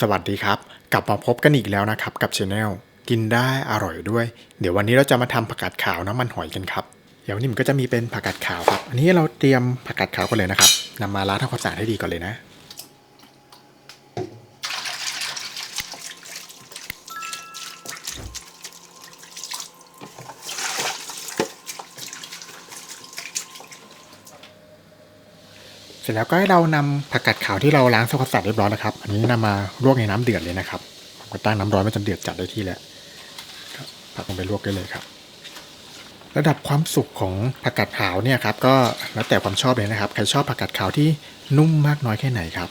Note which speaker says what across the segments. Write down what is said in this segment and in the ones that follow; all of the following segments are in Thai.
Speaker 1: สวัสดีครับ กลับมาพบกันอีกแล้วนะครับกับช anel กินได้อร่อยด้วย เดี๋ยววันนี้เราจะมาทำผักกาดขาวน้ำมันหอยกันครับเดี๋ยวนนี้มันก็จะมีเป็นผักกาดขาวครับ อันนี้เราเตรียมผักกาดขาวกันเลยนะครับนำมาล้างทำความสะอาดให้ดีก่อนเลยนะ เสร็จแล้วก็ให้เรานำผักกาดขาวที่เราล้างทำความสะอาดเรียบร้อยแล้วครับ อันนี้นำมาลวกในน้ำเดือดเลยนะครับผมก็ตั้งน้ำร้อนไว้จนเดือดจัดได้ที่แล้วผักลงไปลวกได้เลยครับ ระดับความสุกของผักกาดขาวเนี่ยครับก็แล้วแต่ความชอบเลยนะครับ ใครชอบผักกาดขาวที่นุ่มมากน้อยแค่ไหนครับ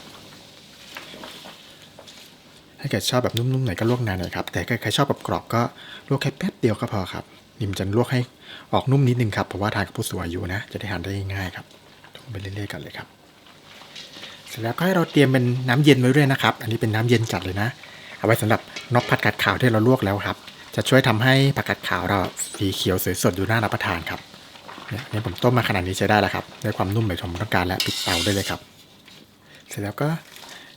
Speaker 1: ถ้าเกิดชอบแบบนุ่มๆหน่อยก็ลวกนานหน่อยครับ แต่ใครชอบแบบกรอบก็ลวกแค่แป๊บเดียวก็พอครับนิ่มจะลวกให้ออกนุ่มนิดนึงครับเพราะว่าทานกับผู้สูงอายุนะจะได้ทานได้ง่ายครับลงไปเรื่อยๆกันเลยครับ สร็จแล้วก็ให้เราเตรียมเป็นน้ำเย็นไว้ด้วยนะครับ อันนี้เป็นน้ำเย็นจัดเลยนะ เอาไว้สำหรับนอกผักกาดขาวที่เราลวกแล้วครับ จะช่วยทำให้ผักกาดขาวเราสีเขียวสวยสดดูน่ารับประทานครับเนี่ยผมต้มมาขนาดนี้ใช้ได้แล้วครับได้ความนุ่มแบบผมต้องการและปิดเตาได้เลยครับ เสร็จแล้วก็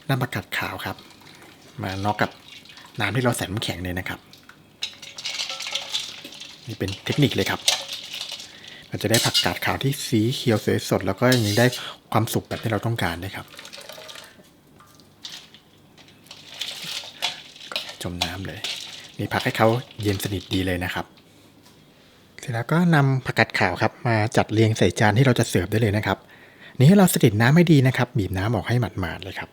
Speaker 1: นำผักกาดขาวครับ มานอกกับน้ำที่เราใส่น้ำแข็งเลยนะครับ นี่เป็นเทคนิคเลยครับ เราจะได้ผักกาดขาวที่สีเขียวสวยสด แล้วก็ยังได้ความสุกแบบที่เราต้องการด้วยครับ จมน้ำเลย นี่พักให้เขาเย็นสนิทดีเลยนะครับ เสร็จแล้วก็นำผักกาดขาวครับ มาจัดเรียงใส่จานที่เราจะเสิร์ฟได้เลยนะครับ นี่ให้เราสดิดน้ำให้ดีนะครับ บีบน้ำออกให้หมาดๆเลยครับ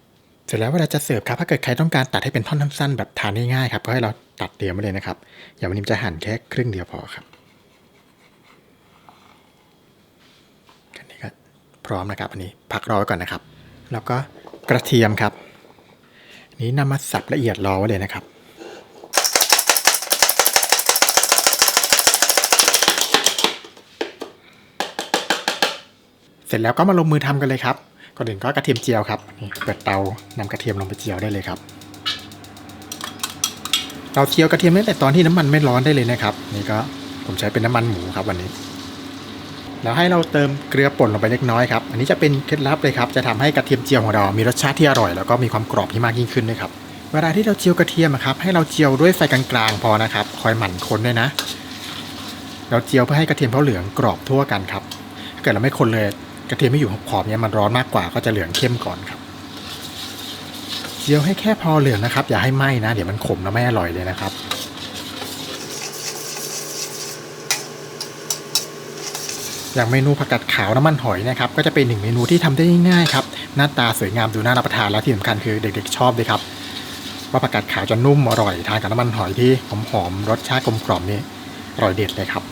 Speaker 1: เสร็จแล้วเวลาจะเสิร์ฟครับถ้าเกิดใครต้องการตัดให้เป็นท่อนสั้นๆแบบทานง่ายๆครับก็ให้เราตัดเตรียมไว้เลยนะครับ อย่างวันนี้จะหั่นแค่ครึ่งเดียวพอครับอันนี้ก็ พร้อมนะครับ อันนี้พักรอไว้ก่อนนะครับ แล้วก็กระเทียมครับ นี้นำมาสับละเอียดรอไว้เลยนะครับเสร็จแล้วก็มาลงมือทำกันเลยครับก่อนอื่นก็กระเทียมเจียวครับเปิดเตานำกระเทียมลงไปเจียวได้เลยครับ เราเจียวกระเทียมตั้งแต่ตอนที่น้ำมันไม่ร้อนได้เลยนะครับ นี่ก็ผมใช้เป็นน้ำมันหมูครับวันนี้ แล้วให้เราเติมเกลือป่นลงไปเล็กน้อยครับ อันนี้จะเป็นเคล็ดลับเลยครับ จะทำให้กระเทียมเจียวของเรา มีรสชาติที่อร่อย แล้วก็มีความกรอบที่มากยิ่งขึ้นด้วยครับ เวลาที่เราเจียวกระเทียมครับ ให้เราเจียวด้วยไฟกลางๆพอนะครับ คอยหมั่นคนด้วยนะ เราเจียวเพื่อให้กระเทียมเขาเหลืองกรอบทั่วกันครับ ถ้าเกิดเราไม่คนเลยกระเทียมไม่อยู่ขอบเนี่ยมันร้อนมากกว่าก็จะเหลืองเข้มก่อนครับ เจียวให้แค่พอเหลืองนะครับ อย่าให้ไหม้นะ เดี๋ยวมันขมแล้วไม่อร่อยเลยนะครับ อย่างเมนูผักกาดขาวน้ำมันหอยนะครับก็จะเป็นหนึ่งเมนูที่ทำได้ง่ายๆครับหน้าตาสวยงามดูน่ารับประทานและที่สำคัญคือเด็กๆชอบเลยครับว่าผักกาดขาวจะนุ่มอร่อยทานกับน้ำมันหอยที่หอมๆรสชาติกลมกล่อมนี่อร่อยเด็ดเลยครับ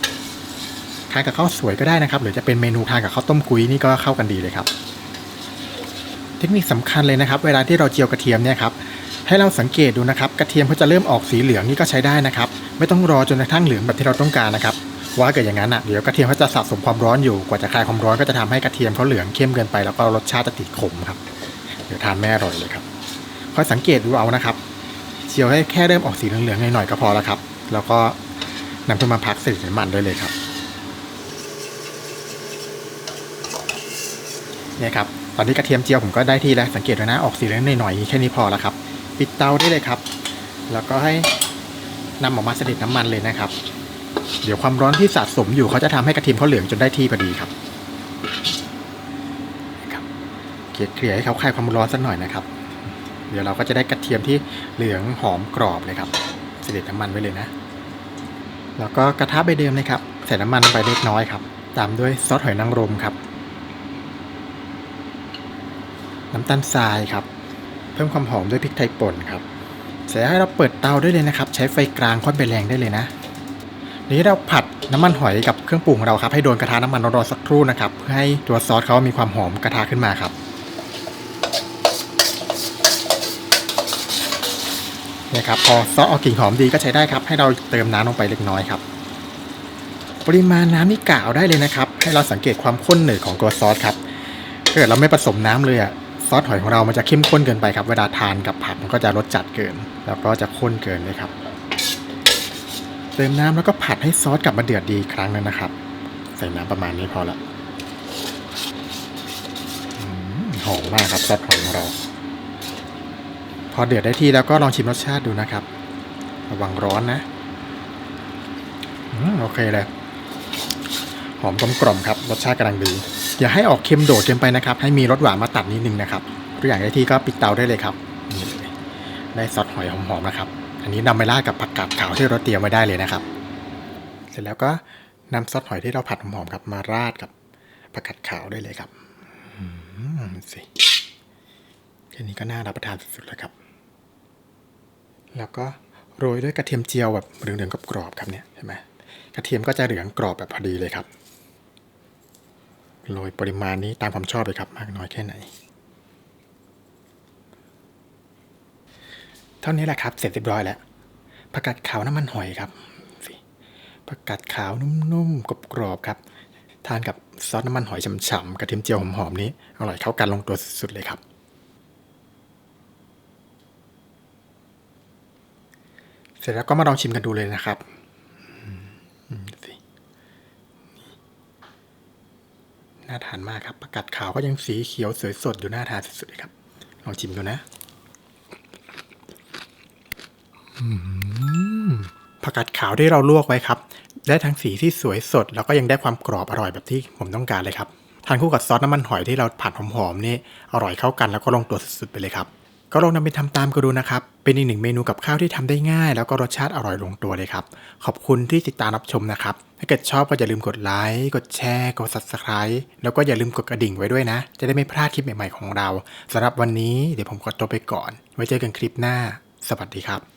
Speaker 1: ทานกับข้าวสวยก็ได้นะครับ หรือจะเป็นเมนูทานกับข้าวต้มกุ้ยนี่ก็เข้ากันดีเลยครับ เทคนิคสำคัญเลยนะครับ เวลาที่เราเจียวกระเทียมเนี่ยครับให้เราสังเกตดูนะครับ กระเทียมเขาจะเริ่มออกสีเหลืองนี่ก็ใช้ได้นะครับ ไม่ต้องรอจนกระทั่งเหลืองแบบที่เราต้องการนะครับ ว่าเกิดอย่างนั้นอะเดี๋ยวกระเทียมเขาจะสะสมความร้อนอยู่กว่าจะคลายความร้อนก็จะทำให้กระเทียมเขาเหลืองเข้มเกินไป แล้วก็รสชาติจะติดขมครับ เดี๋ยวทานไม่อร่อยเลยครับคอยสังเกตดูเอานะครับเจียวให้แค่เริ่มออกสีเหลืองๆหน่อยๆก็พอแล้วครับ แล้วก็นำขึ้นมาพักใส่น้ำมันได้เลยครับเนี่ยครับตอนนี้กระเทียมเจียวผมก็ได้ที่แล้วสังเกตด้วยนะออกสีเหลืองหน่อยๆแค่นี้พอแล้วครับ ปิดเตาได้เลยครับ แล้วก็ให้นำออกมาเสด็จน้ำมันเลยนะครับ เดี๋ยวความร้อนที่สะสมอยู่เขาจะทำให้กระเทียมเขาเหลืองจนได้ที่พอดีครับครับเกลี่ยให้เขาคลายความร้อนสักหน่อยนะครับ เดี๋ยวเราก็จะได้กระเทียมที่เหลืองหอมกรอบเลยครับเสด็จน้ำมันไว้เลยนะ แล้วก็กระทะใบเดิมเลยครับใส่น้ำมันไปเล็กน้อยครับ ตามด้วยซอสหอยนางรมครับ น้ำตาลทรายครับ เพิ่มความหอมด้วยพริกไทยป่นครับเสร็จแล้วให้เราเปิดเตาได้เลยนะครับ ใช้ไฟกลางค่อนไปแรงได้เลยนะ นี้เราผัดน้ำมันหอยกับเครื่องปรุงของเราครับ ให้โดนกระทะน้ำมันร้อนๆสักครู่นะครับ เพื่อให้ตัวซอสเขามีความหอมกระทะขึ้นมาครับเนี่ยครับพอซอสออกกลิ่นหอมดีก็ใช้ได้ครับ ให้เราเติมน้ำลงไปเล็กน้อยครับ ปริมาณน้ำนี่กล่าวได้เลยนะครับ ให้เราสังเกตความข้นหนืดของตัวซอสครับถ้าเกิดเราไม่ผสมน้ำเลยอะซอสหอยของเรามันจะเข้มข้นเกินไปครับ เวลาทานกับผักมันก็จะรสจัดเกิน แล้วก็จะข้นเกินเลยครับ เติมน้ำแล้วก็ผัดให้ซอสกลับมาเดือดดีอีกครั้งหนึงนะครับ ใส่น้ำประมาณนี้พอละอืมหอมมากครับซอสหอยของเรา พอเดือดได้ที่แล้วก็ลองชิมรสชาติดูนะครับ ระวังร้อนนะอืมโอเคเลยหอมกลมกล่อมครับ รสชาติกำลังดี อย่าให้ออกเค็มโดดเกินไปนะครับ ให้มีรสหวานมาตัดนิดนึงนะครับตัวอย่างได้ที่ก็ปิดเตาได้เลยครับนี่เลยได้ซอสหอยหอมๆนะครับ อันนี้นำไปราดกับผักกาดขาวที่เราเตรียมไว้ได้เลยนะครับ เสร็จแล้วก็นำซอสหอยที่เราผัดหอมๆครับมาราดกับผักกาดขาวได้เลยครับอืมสิแค่นี้ก็น่ารับประทานสุดๆแล้วครับ แล้วก็โรยด้วยกระเทียมเจียวแบบเหลืองๆกรอบๆครับเนี่ยเห็นไหมกระเทียมก็จะเหลืองกรอบแบบพอดีเลยครับโรยปริมาณนี้ตามความชอบเลยครับ มากน้อยแค่ไหน เท่านี้แหละครับเสร็จเรียบร้อยแล้วผักกาดขาวน้ำมันหอยครับผักกาดขาวนุ่มๆกรอบๆครับ ทานกับซอสน้ำมันหอยฉ่ำๆกระเทียมเจียวหอมๆนี้อร่อยเข้ากันลงตัวสุดๆเลยครับ เสร็จแล้วก็มาลองชิมกันดูเลยนะครับน่าทานมากครับผักกาดขาวก็ยังสีเขียวสวยสดอยู่น่าทานสุดๆเลยครับ ลองชิมดูนะอืม ผักกาดขาวที่เราลวกไว้ครับ ได้ทั้งสีที่สวยสด แล้วก็ยังได้ความกรอบอร่อยแบบที่ผมต้องการเลยครับ ทานคู่กับซอสน้ำมันหอยที่เราผัดหอมๆนี่อร่อยเข้ากันแล้วก็ลงตัวสุดๆไปเลยครับ ก็ลองนำไปทำตามกันดูนะครับ เป็นอีกหนึ่งเมนูกับข้าวที่ทำได้ง่าย แล้วก็รสชาติอร่อยลงตัวเลยครับ ขอบคุณที่ติดตามรับชมนะครับ ถ้าเกิดชอบก็อย่าลืมกดไลค์กดแชร์กด subscribe แล้วก็อย่าลืมกดกระดิ่งไว้ด้วยนะ จะได้ไม่พลาดคลิปใหม่ๆของเราสำหรับวันนี้เดี๋ยวผมขอตัวไปก่อน ไว้เจอกันคลิปหน้า สวัสดีครับ